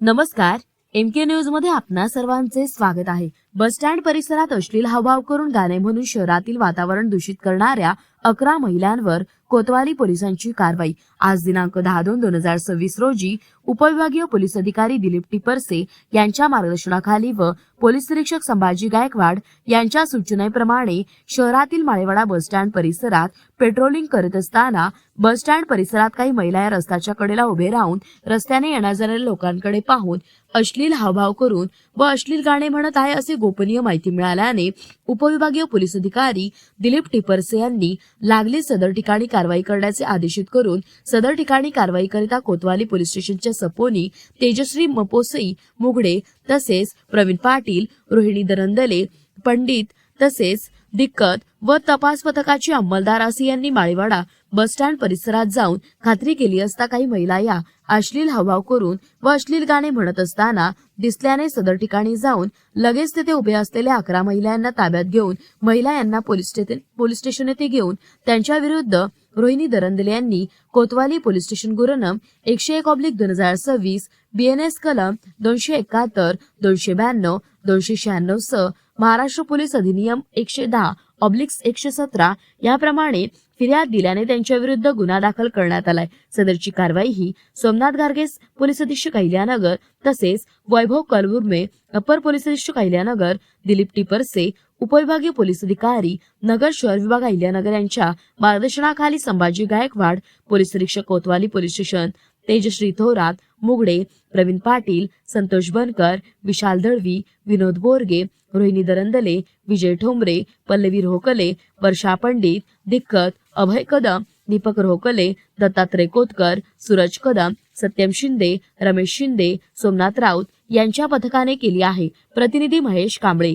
नमस्कार एम के न्यूजमध्ये आपणा सर्वांचे स्वागत आहे. बस स्टँड परिसरात अश्लील हावभाव करून गाणे म्हणून शहरातील वातावरण दूषित करणाऱ्या अकरा महिलांवर कोतवाली पोलिसांची कारवाई. आज दिनांक दहा दोन दोन हजार सव्वीस रोजी उपविभागीय पोलीस अधिकारी दिलीप टिपरसे यांच्या मार्गदर्शनाखाली व पोलीस निरीक्षक संभाजी गायकवाड यांच्या सूचनेप्रमाणे शहरातील माळेवाडा बसस्टँड परिसरात पेट्रोलिंग करत असताना बसस्टँड परिसरात काही महिला या रस्त्याच्या कडेला उभे राहून रस्त्याने येण्या जाणाऱ्या लोकांकडे पाहून अश्लील हावभाव करून व अश्लील गाणे म्हणत आहे असे गोपनीय माहिती मिळाल्याने उपविभागीय पोलीस अधिकारी दिलीप टिपरसे यांनी लागली सदर ठिकाणी कारवाई करण्याचे आदेशित करून सदर ठिकाणी कारवाईकरिता कोतवाली पोलीस स्टेशनच्या सपोनी तेजश्री मपोसई मुगडे तसेच प्रवीण पाटील रोहिणी दरंदले पंडित तसेच दिक्कत व तपास पथकाची अंमलदार असे यांनी माळीवाडा बस स्टँड परिसरात जाऊन खात्री केली असता काही महिला या अश्लील हावभाव करून व अश्लील गाणे म्हणत असताना दिसल्याने सदर ठिकाणी जाऊन लगेच तिथे उभे असलेल्या अकरा महिलांना ताब्यात घेऊन महिला यांना पोलीस स्टेशन पोलीस स्टेशन येथे घेऊन त्यांच्या विरुद्ध रोहिणी दरंदले यांनी कोतवाली पोलीस स्टेशन गुरनम एकशे एक ऑब्लिक दोन हजार सव्वीस बीएनएस कलम दोनशे एकाहत्तर दोनशे ब्याण्णव दोनशे शहाण्णव स महाराष्ट्र पोलीस अधिनियम एकशे दहा ऑब्लिक्स एकशे सतरा याप्रमाणे फिर्याद दिल्याने त्यांच्याविरुद्ध गुन्हा दाखल करण्यात आलाय. सदरची कारवाई ही सोमनाथ गार्गे पोलीस अधीक्षक अहिल्यानगर तसेच वैभव कलबुर्मे अपर पोलीस अधीक्षक अहिल्यानगर दिलीप टिपरसे उपविभागीय पोलीस अधिकारी नगर शहर विभाग अहिल्यानगर यांच्या मार्गदर्शनाखाली संभाजी गायकवाड पोलीस अधीक्षक कोतवाली पोलीस स्टेशन तेजश्री थोरात मुगडे प्रवीण पाटील संतोष बनकर विशाल दळवी विनोद बोरगे रोहिणी दरंदले विजय ठोंबरे पल्लवी रोहकले वर्षा पंडित दिक्कत अभय कदम दीपक रोहकले दत्तात्रय कोतकर सूरज कदम सत्यम शिंदे रमेश शिंदे सोमनाथ राऊत यांच्या पथकाने केली आहे. प्रतिनिधी महेश कांबळे.